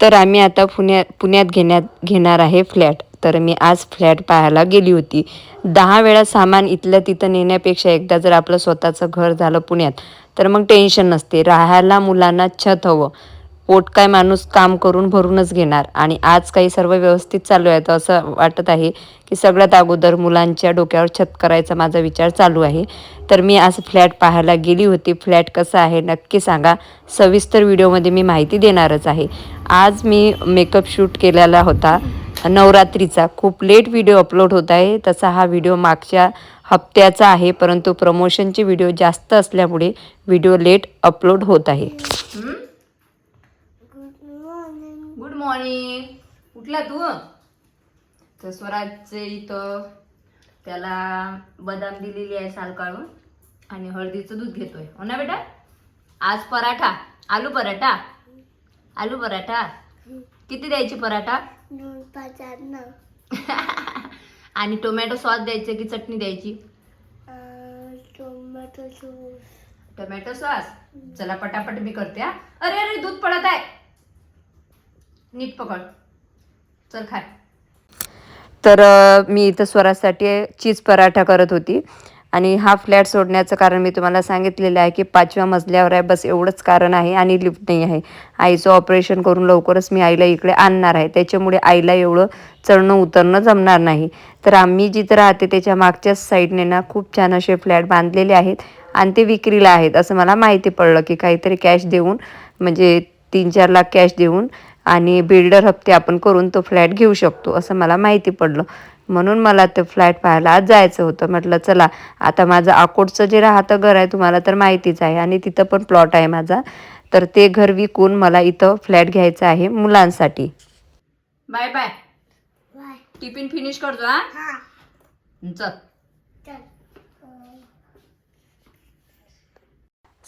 तर आम्ही आता पुण्या पुण्यात घेण्यात घेणार आहे फ्लॅट. तर मी आज फ्लॅट पाहायला गेली होती. दहा वेळा सामान इथलं तिथं नेण्यापेक्षा एकदा जर आपलं स्वतःचं घर झालं पुण्यात तर मग टेन्शन नसते. राहायला मुलांना छत हवं. पोट काय माणूस काम करून भरूनच घेणार. आणि आज काही सर्व व्यवस्थित चालू आहे. तर असं वाटत आहे की सगळ्यात अगोदर मुलांच्या डोक्यावर छत करायचा माझा विचार चालू आहे. तर मी आज फ्लॅट पाहायला गेली होती. फ्लॅट कसं आहे नक्की सांगा. सविस्तर व्हिडिओमध्ये मी माहिती देणारच आहे. आज मी मेकअप शूट केलेला होता. नवरात्रीचा. खूप लेट व्हिडिओ अपलोड होत आहे. तसा हा व्हिडिओ मागच्या हप्त्याचा आहे. परंतु प्रमोशनचे व्हिडिओ जास्त असल्यामुळे व्हिडिओ लेट अपलोड होत आहे. गुड मॉर्निंग कुठला तू? तर स्वराजचे इथं त्याला बदाम दिलेली आहे साल काढून. आणि हळदीचं दूध घेतोय. हो ना बेटा? आज पराठा. आलू पराठा. आलू पराठा? किती द्यायची पराठा? दोन पाच आठ नऊ. आणि टोमॅटो सॉस द्यायचं की चटणी द्यायची? अं, टोमॅटो सॉस. Tomato sauce? चला पटापट मी करते हा. अरे अरे दूध पडत आहे. नीट पकड. चल खाय तर अ, मी इथं स्वरासाठी चीज पराठा करत होती. आणि हा फ्लॅट सोडण्याचं कारण मी तुम्हाला सांगितलेलं आहे की पाचव्या मजल्यावर आहे. बस एवढंच कारण आहे आणि लिफ्ट नाही आहे. आईचं ऑपरेशन करून लवकरच मी आईला इकडे आणणार आहे. त्याच्यामुळे आईला एवढं चढणं उतरणं जमणार नाही. तर आम्ही जिथं राहते त्याच्या मागच्याच साईडने ना खूप छान असे फ्लॅट बांधलेले आहेत आणि ते विक्रीला आहेत. असं मला माहिती पडलं की काहीतरी कॅश देऊन म्हणजे तीन चार लाख कॅश देऊन आणि बिल्डर हप्ते आपण करून तो फ्लॅट घेऊ शकतो असं मला माहिती पडलं. म्हणून मला ते फ्लॅट पाहायला आज जायचं होतं. म्हटलं चला आता माझं अकोटचं जे राहतं घर आहे तुम्हाला तर माहितीच आहे आणि तिथं पण प्लॉट आहे माझा. तर ते घर विकून मला इथं फ्लॅट घ्यायचं आहे मुलांसाठी. Bye bye. टिफिन फिनिश करतो हा? चल.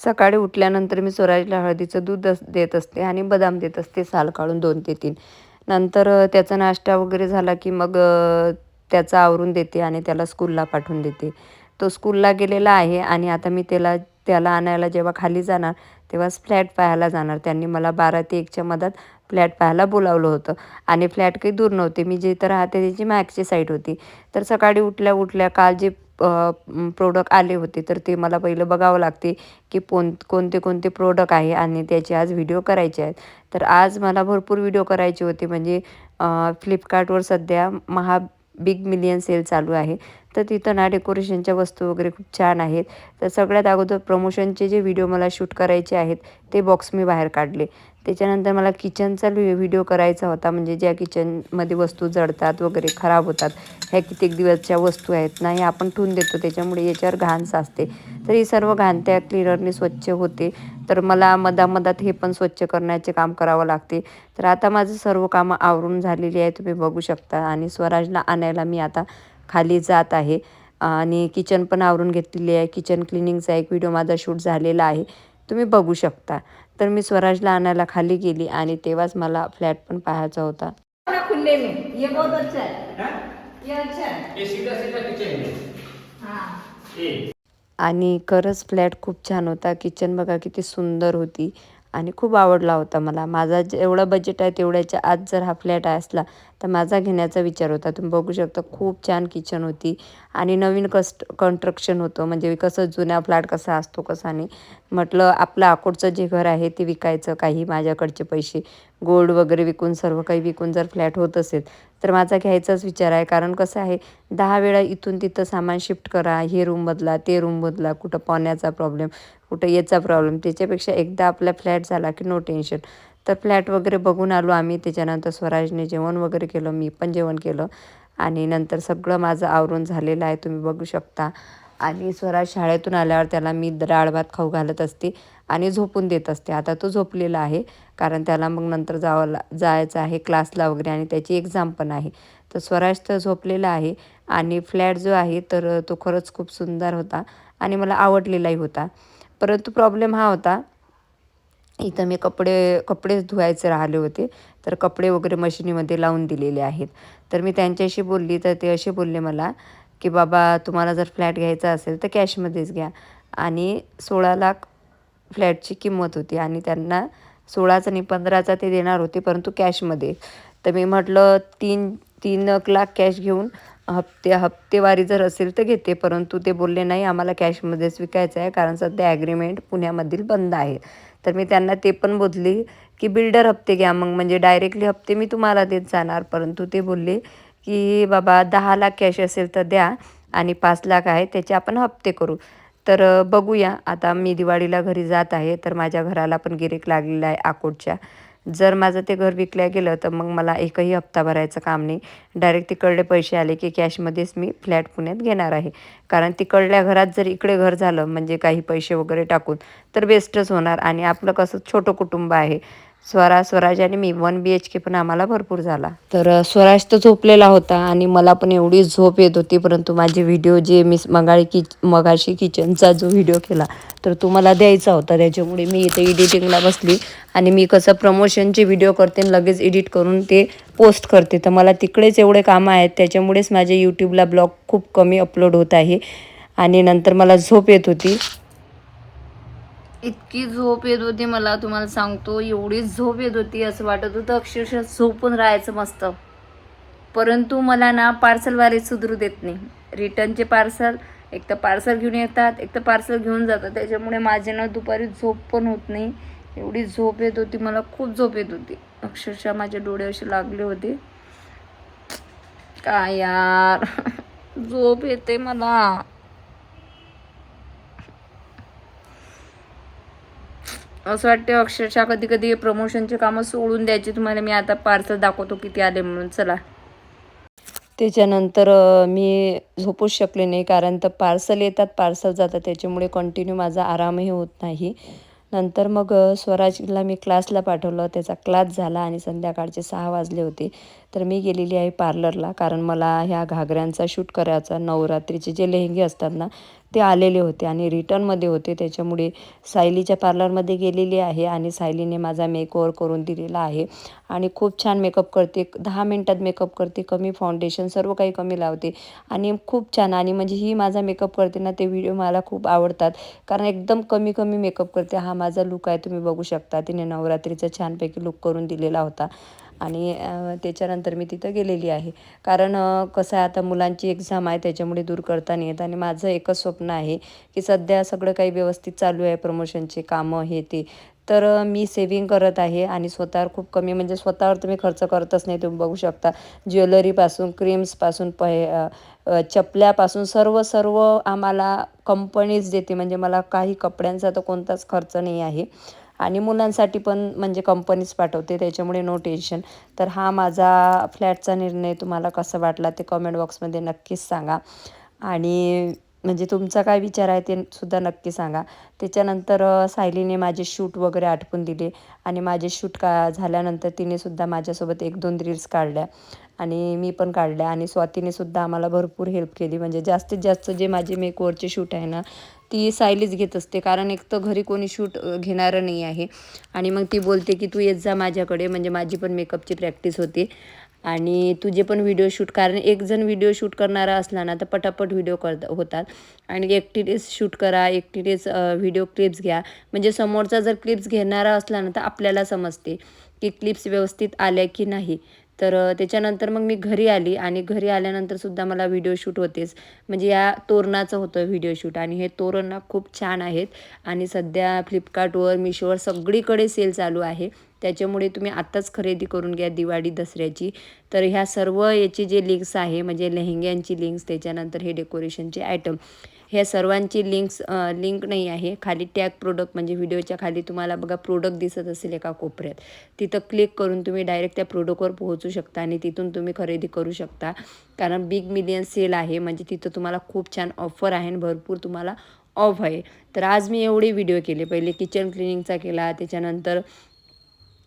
सकाळी उठल्यानंतर मी स्वराजला हळदीचं दूध देत असते आणि बदाम देत असते साल काढून दोन ते तीन. नंतर त्याचा नाश्ता वगैरे झाला की मग त्याचं आवरून देते आणि त्याला स्कूलला पाठवून देते. तो स्कूलला गेलेला आहे आणि आता मी त्याला त्याला आणायला जेव्हा खाली जाणार तेव्हाच फ्लॅट पाहायला जाणार. त्यांनी मला बारा ते एकच्या मधात फ्लॅट पाहायला बोलावलं होतं. आणि फ्लॅट काही दूर नव्हते. मी जिथं राहते त्याची मॅक्सची साईड होती. तर सकाळी उठल्या उठल्या काल जे प्रोडक्ट आले होते तर ते मला पहिलं बघावं लागते की कोण कोणते कोणते प्रोडक्ट आहे आणि त्याचे आज व्हिडिओ करायचे आहेत. तर आज मला भरपूर व्हिडिओ करायचे होते. म्हणजे फ्लिपकार्टवर सध्या महा बिग मिलियन सेल चालू आहे. तर तिथं ना डेकोरेशनच्या वस्तू वगैरे खूप छान आहेत. तर सगळ्यात अगोदर प्रमोशनचे जे व्हिडिओ मला शूट करायचे आहेत ते बॉक्स मी बाहेर काढले. त्याच्यानंतर मला किचनचा व्हिडिओ करायचा होता म्हणजे ज्या किचनमध्ये वस्तू जळतात वगैरे खराब होतात ह्या कित्येक दिवसच्या वस्तू आहेत ना हे आपण ठेवून देतो. त्याच्यामुळे याच्यावर घाण साचते. तर ही सर्व घाण त्या क्लिनरने स्वच्छ होते. तर मला मधामधात हे पण स्वच्छ करण्याचे काम करावं लागते. तर आता माझं सर्व कामं आवरून झालेली आहे तुम्ही बघू शकता. आणि स्वराजला आणायला मी आता खाली जात आहे. आणि किचन पण आवरून घेतलेली आहे. किचन क्लिनिंगचा एक व्हिडिओ माझा शूट झालेला आहे. तुम्ही बघू शकता. तर मी स्वराजला आणायला खाली गेली आणि तेव्हाच मला फ्लॅट पण पाहायचा होता. खुले में? ये बहुत अच्छा है? ये अच्छा है ये सीधा सीधा किचन है. ये आणि खरंच फ्लॅट खूप छान होता. किचन बघा किती सुंदर होती. आणि खूप आवडला होता मला. माझा जेवढा बजेट आहे तेवढ्याच्या आत जर हा फ्लॅट असला तर माझा घेण्याचा विचार होता. तुम्ही बघू शकता खूप छान किचन होती आणि नवीन कस्ट कन्स्ट्रक्शन होतं. म्हणजे कसं जुन्या फ्लॅट कसा असतो कसा नाही. म्हटलं आपलं अकोटचं जे घर आहे ते विकायचं काही माझ्याकडचे पैसे. गोल्ड वगैरे विकून सर्व काही विकून जर फ्लॅट होत असेल तर माझा घ्यायचाच विचार आहे. कारण कसं आहे दहा वेळा इथून तिथं सामान शिफ्ट करा हे रूम बदला ते रूम बदला कुठं पाण्याचा प्रॉब्लेम कुठं याचा प्रॉब्लेम त्याच्यापेक्षा एकदा आपला फ्लॅट झाला की नो टेन्शन तर फ्लॅट वगैरे बघून आलो आम्ही. त्याच्यानंतर स्वराजने जेवण वगैरे केलं मी पण जेवण केलं. आणि नंतर सगळं माझं आवरून झालेलं आहे तुम्ही बघू शकता. आणि स्वराज शाळेतून आल्यावर त्याला मी डाळ भात खाऊ घालत असते आणि झोपून देत असते. आता तो झोपलेला आहे कारण त्याला मग नंतर जावं जायचं आहे क्लासला वगैरे आणि त्याची एक्झाम पण आहे. तर स्वराज तर झोपलेला आहे आणि फ्लॅट जो आहे तर तो खरंच खूप सुंदर होता आणि मला आवडलेलाही होता. परंतु प्रॉब्लेम हा होता इथं मी कपडे कपडेच धुवायचे राहिले होते. तर कपडे वगैरे मशिनीमध्ये लावून दिलेले आहेत. तर मी त्यांच्याशी बोलली तर ते असे बोलले मला की बाबा तुम्हाला जर फ्लॅट घ्यायचा असेल तर कॅशमध्येच घ्या. आणि सोळा लाख फ्लॅटची किंमत होती आणि त्यांना सोळाचा आणि पंधराचा ते देणार होते परंतु कॅशमध्ये. तर मी म्हटलं तीन तीन एक लाख कॅश घेऊन हप्ते हप्तेवारी जर असेल तर घेते. परंतु ते बोलले नाही आम्हाला कॅशमध्येच विकायचं आहे कारण सध्या ॲग्रीमेंट पुण्यामधील बंद आहे. तर मी त्यांना ते पण बोलली की बिल्डर हप्ते घ्या मग म्हणजे डायरेक्टली हप्ते मी तुम्हाला देत जाणार. परंतु ते बोलले की बाबा दहा लाख कॅश असेल तर द्या आणि पाच लाख आहे त्याचे आपण हप्ते करू. तर बघूया. आता मी दिवाळीला घरी जात आहे तर माझ्या घराला पण गिरेक लागलेला आहे आकोटच्या जर माझं ते घर विकल्या गेलं तर मग मला एकही हप्ता भरायचं काम नाही. डायरेक्ट तिकडले पैसे आले की कॅशमध्येच मी फ्लॅट पुण्यात घेणार आहे. कारण तिकडल्या घरात जर इकडे घर झालं म्हणजे काही पैसे वगैरे टाकून तर बेस्टच होणार. आणि आपलं कसं छोटं कुटुंब आहे. स्वरा स्वराज आणि मी वन बी एच के पण आम्हाला भरपूर झाला. तर स्वराज तर झोपलेला होता आणि मला पण एवढी झोप येत होती परंतु माझे व्हिडिओ जे मी मगाळी कि मगाशी किचनचा जो व्हिडिओ केला तर तो मला द्यायचा होता. त्याच्यामुळे मी इथे एडिटिंगला बसली आणि मी कसं प्रमोशनचे व्हिडिओ करते आणि लगेच एडिट करून ते पोस्ट करते. तर मला तिकडेच एवढे कामं आहेत त्याच्यामुळेच माझे यूट्यूबला ब्लॉग खूप कमी अपलोड होत आहे आणि नंतर मला झोप येत होती. इतकी झोप येत होती मला तुम्हाला सांगतो एवढी झोप येत होती असं वाटत होतं अक्षरशः झोपून राहायचं मस्त. परंतु मला ना पार्सलवाले सुधरू देत नाही. रिटर्नचे पार्सल एक तर पार्सल घेऊन येतात एक तर पार्सल घेऊन जातात. त्याच्यामुळे माझे ना दुपारी झोप पण होत नाही. एवढी झोप येत होती मला खूप झोप येत होती. अक्षरशः माझे डोळे असे लागले होते. काय यार? झोप येते मला. असं वाटतं अक्षरशः कधी कधी प्रमोशनचे कामं सोडून द्यायचे. तुम्हाला मी आता पार्सल दाखवतो किती आले म्हणून. चला. त्याच्यानंतर मी झोपूच शकले नाही कारण तर पार्सल येतात पार्सल जातात. त्याच्यामुळे कंटिन्यू माझा आरामही होत नाही. नंतर मग स्वराजला मी क्लासला पाठवलं. त्याचा क्लास झाला आणि संध्याकाळचे सहा वाजले होते. तर मी गेलेली आहे पार्लरला कारण मला ह्या घागऱ्यांचा शूट करायचा नवरात्रीचे जे लेहंगे असतात ना ते आलेले होते आणि रिटर्नमध्ये होते. त्याच्यामुळे सायलीच्या पार्लरमध्ये गेलेली आहे आणि सायलीने माझा मेकओवर करून दिलेला आहे. आणि खूप छान मेकअप करते. दहा मिनटात मेकअप करते. कमी फाउंडेशन सर्व काही कमी लावते. आणि खूप छान. आणि म्हणजे ही माझा मेकअप करते ना ते व्हिडिओ मला खूप आवडतात. कारण एकदम कमी कमी मेकअप करते. हा माझा लुक आहे. तुम्ही बघू शकता. तिने नवरात्रीचा छानपैकी लुक करून दिलेला होता. आणि त्याच्यानंतर मी तिथं गेलेली आहे. कारण कसं आहे आता मुलांची एक्झाम आहे त्याच्यामुळे दूर करता नाही येत. आणि माझं एकच स्वप्न आहे की सध्या सगळं काही व्यवस्थित चालू आहे प्रमोशनचे कामं हे ते. तर मी सेविंग करत आहे आणि स्वतःवर खूप कमी म्हणजे स्वतःवर तुम्ही खर्च करतच नाही तुम्ही बघू शकता. ज्वेलरीपासून क्रीम्सपासून पहे चपल्यापासून सर्व सर्व आम्हाला कंपनीज देते. म्हणजे मला काही कपड्यांचा तर कोणताच खर्च नाही आहे. आणि मुलांसाठी पण म्हणजे कंपनीच पाठवते त्याच्यामुळे नो टेन्शन तर हा माझा फ्लॅटचा निर्णय तुम्हाला कसा वाटला ते कमेंट बॉक्समध्ये नक्कीच सांगा. आणि म्हणजे तुमचा काय विचार आहे ते सुद्धा नक्की सांगा. त्याच्यानंतर सायलीने माझे शूट वगैरे आटपून दिले आणि माझे शूट का झाल्यानंतर तिने सुद्धा माझ्यासोबत एक दोन रील्स काढल्या आणि मी पण काढल्या आणि स्वातीने सुद्धा आम्हाला भरपूर हेल्प केली. म्हणजे जास्तीत जास्त जे माझे मेकओवरचे शूट आहे ना ती सायलीच घेत असते. कारण एक तर घरी कोणी शूट घेणारं नाही आहे. आणि मग ती बोलते की तू येत जा माझ्याकडे. म्हणजे माझी पण मेकअपची प्रॅक्टिस होते. आणि तुझे पण व्हिडिओ शूट कारण एक जण व्हिडिओ शूट करणारा असला ना तर पटापट व्हिडिओ कर होतात. आणि एकटीनेच शूट करा एकटीनेच व्हिडिओ क्लिप्स घ्या. म्हणजे समोरचा जर क्लिप्स घेणारा असला ना तर आपल्याला समजते की क्लिप्स व्यवस्थित आल्या की नाही. तर त्याच्यानंतर मग मी घरी आली आणि घरी आल्यानंतर सुद्धा मला व्हिडिओ शूट होतेच. म्हणजे या तोरणाचं होतं व्हिडिओ शूट आणि हे तोरण खूप छान आहेत आणि सध्या फ्लिपकार्टवर मिशोवर सगळीकडे सेल चालू आहे. त्याच्यामुळे तुम्ही आत्ताच खरेदी करून घ्या दिवाळी दसऱ्याची. तर ह्या सर्व याचे जे लिंक्स आहे म्हणजे लेहंग्यांची लिंक्स त्याच्यानंतर हे डेकोरेशनचे आयटम ह्या सर्वांची लिंक्स लिंक नाही आहे. खाली टॅग प्रोडक्ट म्हणजे व्हिडिओच्या खाली तुम्हाला बघा प्रोडक्ट दिसत असेल एका कोपऱ्यात. तिथं क्लिक करून तुम्ही डायरेक्ट त्या प्रोडक्टवर पोहोचू शकता आणि तिथून तुम्ही खरेदी करू शकता. कारण बिग मिलियन सेल आहे म्हणजे तिथं तुम्हाला खूप छान ऑफर आहे आणि भरपूर तुम्हाला ऑफ आहे. तर आज मी एवढे व्हिडिओ केले. पहिले किचन क्लिनिंगचा केला त्याच्यानंतर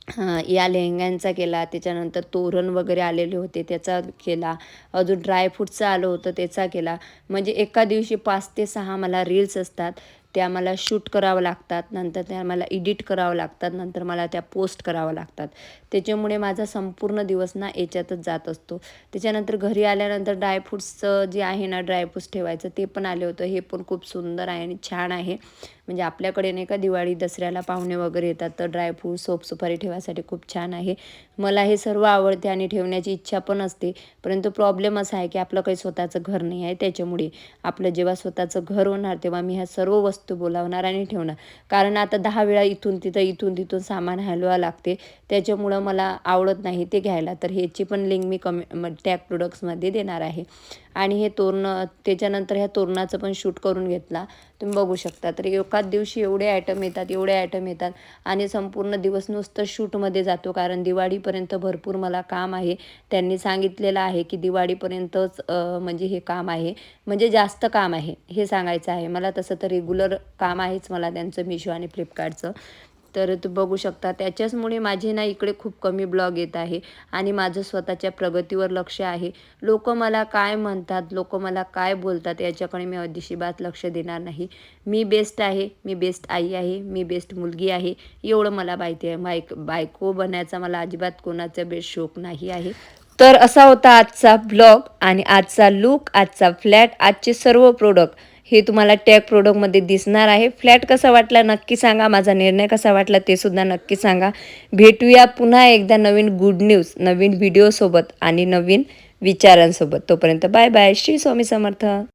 या लेहंग्यांचा केला त्याच्यानंतर तोरण वगैरे आलेले होते त्याचा केला. अजून ड्रायफ्रूटचं आलं होतं त्याचा केला. म्हणजे एका दिवशी पाच ते सहा मला रील्स असतात त्या मला शूट करावं लागतात नंतर त्या मला एडिट करावं लागतात नंतर मला त्या पोस्ट करावं लागतात. त्याच्यामुळे माझा संपूर्ण दिवस ना याच्यातच जात असतो. त्याच्यानंतर घरी आल्यानंतर ड्रायफ्रूट्सचं जे आहे ना ड्रायफ्रूट्स ठेवायचं ते पण आले होतं. हे पण खूप सुंदर आहे आणि छान आहे. म्हणजे आपल्याकडे नाही का दिवाळी दसऱ्याला पाहुणे वगैरे येतात तर ड्रायफ्रूट सोपसुपारी ठेवायसाठी खूप छान आहे. मला हे सर्व आवडते आणि ठेवण्याची इच्छा पण असते परंतु प्रॉब्लेम असा आहे की आपलं काही स्वतःचं घर नाही आहे त्याच्यामुळे आपलं जेव्हा स्वतःचं घर होणार तेव्हा मी ह्या सर्व वस्तू बोलावणार आणि ठेवणार. कारण आता दहा वेळा इथून तिथं इथून तिथून सामान हलवा लागते त्याच्यामुळं मला आवडत नाही ते घ्यायला. तर ह्याची पण लिंक मी कमी टॅग प्रोडक्ट्समध्ये देणार आहे. आणि हे तोरणं त्याच्यानंतर ह्या तोरणाचं पण शूट करून घेतला तुम्ही बघू शकता. तर एकाच दिवशी एवढे आयटम येतात एवढे आयटम येतात आणि संपूर्ण दिवस नुसतं शूटमध्ये जातो. कारण दिवाळीपर्यंत भरपूर मला काम आहे. त्यांनी सांगितलेलं आहे की दिवाळीपर्यंतच म्हणजे हे काम आहे. म्हणजे जास्त काम आहे हे सांगायचं आहे. मला तसं तर रेग्युलर काम आहेच मला त्यांचं मिशो आणि फ्लिपकार्टचं तर तू बघू शकता त्याच्याचमुळे माझे ना इकडे खूप कमी ब्लॉग येत आहे आणि माझं स्वतःच्या प्रगतीवर लक्ष आहे. लोक मला काय म्हणतात लोक मला काय बोलतात याच्याकडे मी अदिशिबात लक्ष देणार नाही. मी बेस्ट आहे मी बेस्ट आई आहे मी बेस्ट मुलगी आहे एवढं मला माहिती आहे. बायक बायको बनायचा मला अजिबात कोणाचा बेस्ट शौक नाही आहे. तर असा होता आजचा ब्लॉग आणि आजचा लुक आजचा फ्लॅट आजचे सर्व प्रोडक्ट हे तुम्हाला टॅग प्रोडक्टमध्ये दिसणार आहे. फ्लॅट कसा वाटला नक्की सांगा. माझा निर्णय कसा वाटला ते सुद्धा नक्की सांगा. भेटूया पुन्हा एकदा नवीन गुड न्यूज नवीन व्हिडिओसोबत आणि नवीन विचारांसोबत. तोपर्यंत बाय बाय श्री स्वामी समर्थ.